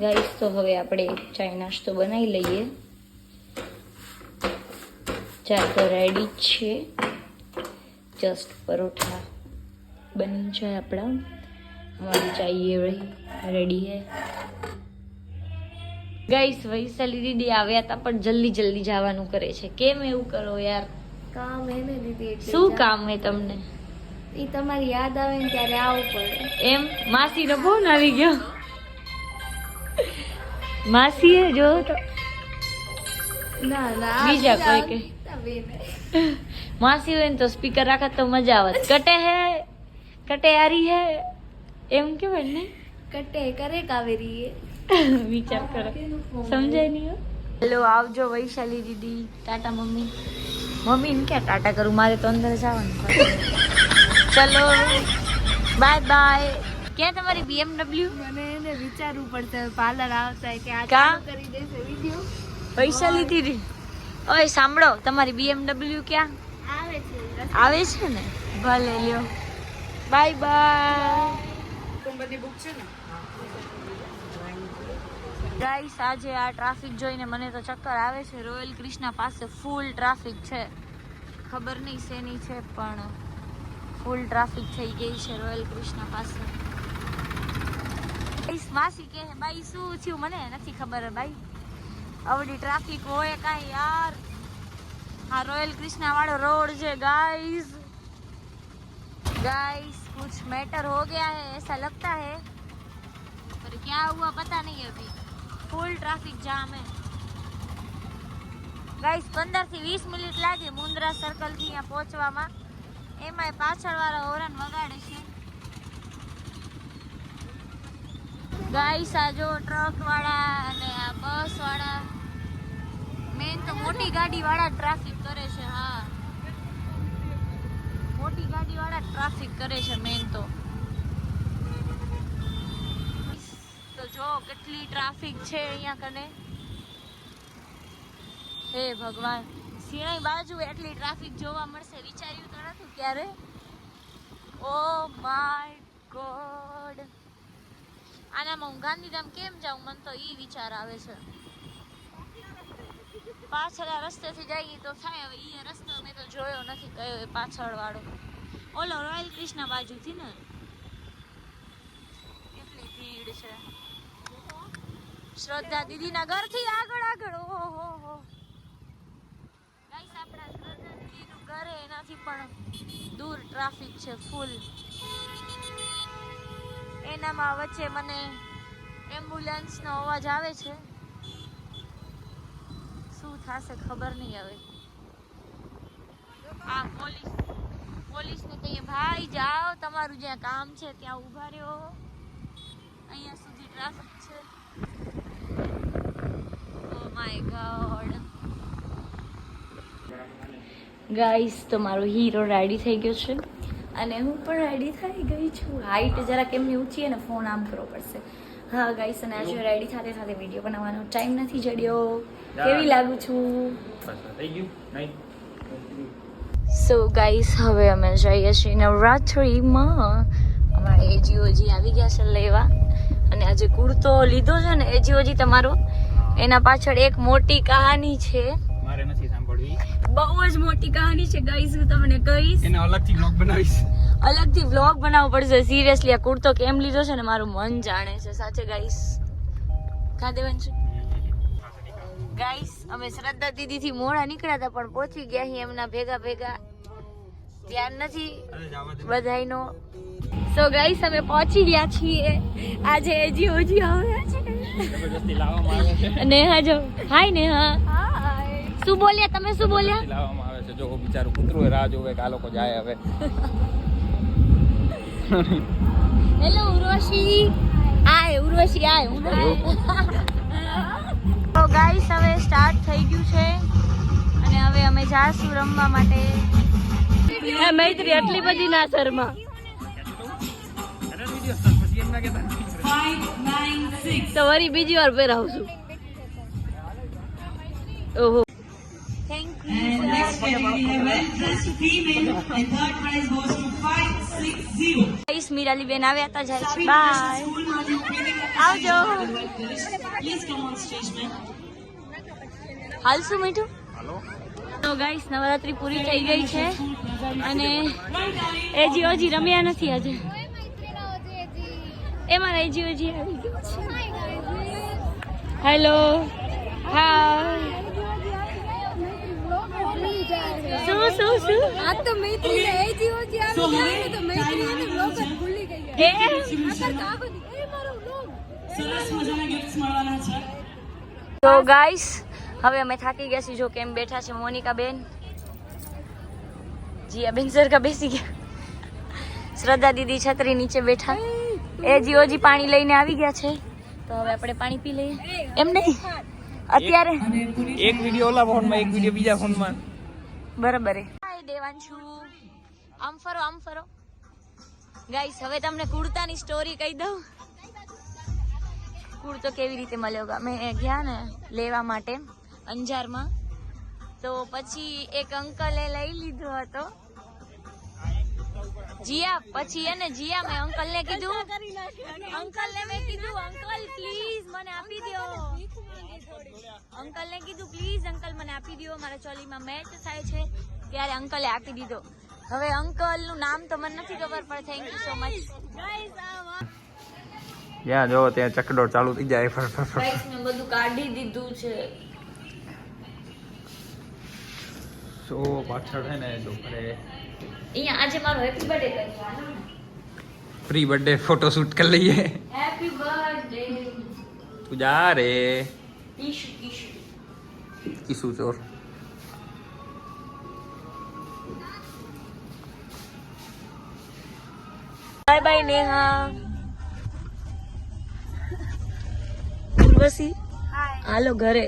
Guys તો હવે આપણે ચાય નાસ્તો બનાવી લઈએ. ચા તો રેડી છે. જસ્ટ પરોઠા બની જાય આપણા. હમારી ચાય રેડી હે. ગાઈસ વૈશાલી દીદી આવ્યા હતા પણ જલ્દી જલ્દી જવાનું કરે છે. કેમ એવું કરો યાર? કામ હે ને દીદી શું કામ હે તમને? એ તમારી યાદ આવે ને ત્યારે આવું પડે. એમ? માસી નો ફોન આવી ગયો. માસીએ જો તો ના ના બીજા કોઈ કે? કે માસી હોય ને તો સ્પીકર રાખે તો મજા આવત કટે હે કટે આરી હે એમ કેવાય ને કટે કરે કાવેરી એ વિચાર કરો સમજાય નહીં હેલો આવજો વૈશાલી દીદી ટાટા મમ્મી મમ્મી ને ક્યાં ટાટા કરું મારે તો અંદર જવાનું ચલો બાય બાય ક્યાં તમારી બીએમડબલ્યુ મને એને વિચારવું પડશે. પાર્લર આવતા કે આ કા? ચાલુ કરી દેશે વિડિયો વૈશાલી દીદી ઓય સાંભળો તમારી બીએમડબલ્યુ ક્યાં? આવે છે. આવે છે ને? ભલે લ્યો. બાય બાય ગાઈસ આજે આ ટ્રાફિક જોઈને મને તો ચક્કર આવે છે. રોયલ ક્રિષ્ના પાસે ફૂલ ટ્રાફિક છે. ખબર નહીં શેની છે પણ ફૂલ ટ્રાફિક થઈ ગઈ છે રોયલ ક્રિષ્ના પાસે. માસી કે બાઈ શું થયું મને નથી ખબર બાઈ આવડી ટ્રાફિક હોય કાંઈ યાર આ રોયલ कृष्णा वाला रोड છે गाइस गाइस कुछ मैटर हो गया है ऐसा लगता है पर क्या हुआ पता नहीं अभी फुल ट्रैफिक जाम है ગાઈસ 15 થી 20 મિનિટ લાગે મુંદ્રા સર્કલ થી અહીંયા પહોંચવામાં એમાંય પાછળવાળા હોરન વગાડે છે ગાઈસ, આ જો ટ્રક વાળા અને આ બસ વાળા મેન તો મોટી ગાડી વાળા ટ્રાફિક કરે છે, હા. મોટી ગાડી વાળા ટ્રાફિક કરે છે મેન તો. તો જો કેટલી ટ્રાફિક છે અહીંયા કને. હે ભગવાન સિણાઈ બાજુ એટલી ટ્રાફિક જોવા મળશે, વિચાર્યું તો નથી ક્યારે? ઓ માય ગોડ આનામાં હું ગાંધીધામ કેમ જાઉં? મને તો એ વિચાર આવે છે. પાછળ આ રસ્તેથી જઈએ તો થાય. હવે એ રસ્તો મેં તો જોયો નથી, કયો એ પાછળવાળો ઓલો રોયલ કૃષ્ણ બાજુથી ને. કેટલી ભીડ છે. શ્રદ્ધા દીદીના ઘરથી આગળ આગળ. ઓહો, હો. હો ગાઈસ આપણા શ્રદ્ધા દીદીનું ઘરે એનાથી પણ દૂર ટ્રાફિક છે ફૂલ એનામાં વચ્ચે મને એમ્બ્યુલન્સનો અવાજ આવે છે. શું થશે ખબર નહીં હવે. આ પોલીસ, પોલીસને કહીએ ભાઈ જાઓ, તમારું જ્યાં કામ છે ત્યાં ઊભા રહ્યો. અહીંયા સુધી ટ્રાફિક છે. ઓ માય ગોડ ગાઈસ તો મારો હીરો રેડી થઈ ગયો છે. અને હું પણ રેડી થઈ ગઈ છું. હાઈટ જરા કેમની ઊંચી અને ફોન આમ કરવો પડશે. હા ગાઈસ અને આજે રેડી સાથે સાથે વીડિયો બનાવવાનો ટાઈમ નથી જડ્યો. કેવી લાગુ છું? સો ગાઈસ હવે અમે જઈએ છીએ નવરાત્રિમાં. અમારા એજીઓજી આવી ગયા છે લેવા. અને આજે કુર્તો લીધો છે ને એજીઓજી તમારો. એના પાછળ એક મોટી કહાની છે. બહુ જ મોટી કહાની છે ગાઈસ હું તમને કહીશ. એને અલગથી બ્લોગ બનાવીશ. અલગથી વ્લોગ બનાવવો પડશે. સિરિયસલી આ કુર્તો કેમ લીધો છે ને મારું મન જાણે છે. સાચે ગાઈસ કા દેવન છે ગાઈસ અમે શ્રદ્ધા દીદીથી મોડા નીકળ્યા હતા પણ પહોંચી ગયા અહીં એમના ભેગા ભેગા. ધ્યાન નથી બધાયનો. સો ગાઈસ અમે પહોંચી ગયા છીએ. આજે એજી ઓજી આવ્યા છે. નેહા જો. હાય નેહા. શું બોલ્યા? તમે શું બોલ્યા? લાવવામાં આવે છે. જો બિચારું કૂતરું રાહ જોવે કે આ લોકો જાય હવે. હેલો ઉર્વશી. આય ઉર્વશી આય હું તો ગાઈસ હવે સ્ટાર્ટ થઈ ગયું છે. અને હવે અમે જાશું રમવા માટે. મૈત્રી આટલી બધી ના શર્મા. તો વરી બીજી વાર પહેરાવશું. ઓહો. Thank the next category we have dressed female and third prize goes to 560. Guys Mirali બેન આવ્યા હતા જાય છે બાય આવજો Please come on stage, ma'am. હાલશું મીઠું તો ગાઈસ નવરાત્રી પૂરી થઈ ગઈ છે અને એજી ઓજી રમ્યા નથી આજે એ મારા એજી ઓજી આવી ગયો છે હેલો શું આ તો મૈત્રી એ જીવો જે આવી તો મૈત્રી એને બ્લોગ જ ભૂલી ગઈ એ નકર તો આખો દી, એ મારો બ્લોગ સરસ મજાના ગિફ્ટ્સ મળવાના છે. તો ગાઈસ હવે અમે થાકી ગયા છીએ જો કેમ બેઠા છે મોનિકા બેન. જીયા બેન સરખા બેસી ગયા. શ્રદ્ધા દીદી છત્રી નીચે બેઠા. એ જીઓજી પાણી લઈને આવી ગયા છે. તો હવે આપણે પાણી પી લઈએ. એમ નહીં? અત્યારે એક વીડિયો ઓલા ફોનમાં એક વીડિયો બીજા ફોનમાં બરાબર આમ ફરો આમ ફરો. ગાઈસ હવે તમને કુર્તાની સ્ટોરી કહી દઉં. કુર્તો કેવી રીતે મળ્યો અમે ગયા ને લેવા માટે અંજારમાં. તો પછી એક અંકલે લઈ લીધો હતો. જીયા, પછી એને જીયા મેં અંકલને કીધું. અંકલને મેં કીધું, અંકલ પ્લીઝ મને આપી દો અંકલને કીધું પ્લીઝ અંકલ મને આપી દો મારા ચોલીમાં મેચ થાય છે. ત્યારે અંકલે આપી દીધો. હવે અંકલનું નામ તો મને નથી ખબર પણ થેન્ક યુ સો મચ જ્યાં જો ત્યાં ચકડોળ ચાલુ થઈ જાય. ફર ફર ફર. ગાઈસ મેં બધું કાઢી દીધું છે. સો પાછળ છે ને જો અહીંયા આજે મારો હેપી બર્થડે કરવાનો પ્રી બર્થડે ફોટો શૂટ કરી લઈએ. હેપી બર્થડે તું જા રે. ઈશુ ઈશુ કિસુ ચોર બાય બાય નેહા ઉર્વશી હાલો ઘરે